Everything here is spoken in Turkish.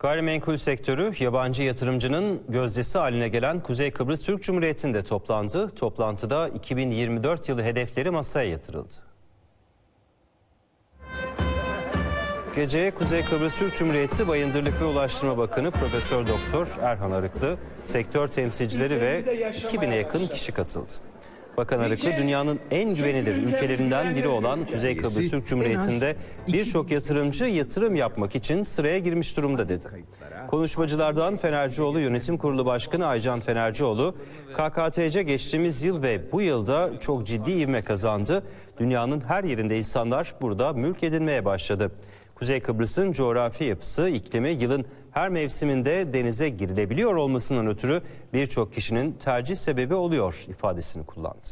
Gayrimenkul sektörü yabancı yatırımcının gözdesi haline gelen Kuzey Kıbrıs Türk Cumhuriyeti'nde toplandı. Toplantıda 2024 yılı hedefleri masaya yatırıldı. Geceye Kuzey Kıbrıs Türk Cumhuriyeti Bayındırlık ve Ulaştırma Bakanı Profesör Doktor Erhan Arıklı, sektör temsilcileri ve 2000'e yakın kişi katıldı. Bakan Arıklı dünyanın en güvenilir ülkelerinden biri olan Kuzey Kıbrıs Türk Cumhuriyeti'nde birçok yatırımcı yatırım yapmak için sıraya girmiş durumda dedi. Konuşmacılardan Fenercioğlu Yönetim Kurulu Başkanı Aycan Fenercioğlu, KKTC geçtiğimiz yıl ve bu yılda çok ciddi ivme kazandı. Dünyanın her yerinde insanlar burada mülk edinmeye başladı. Kuzey Kıbrıs'ın coğrafi yapısı, iklimi yılın her mevsiminde denize girilebiliyor olmasından ötürü birçok kişinin tercih sebebi oluyor ifadesini kullandı.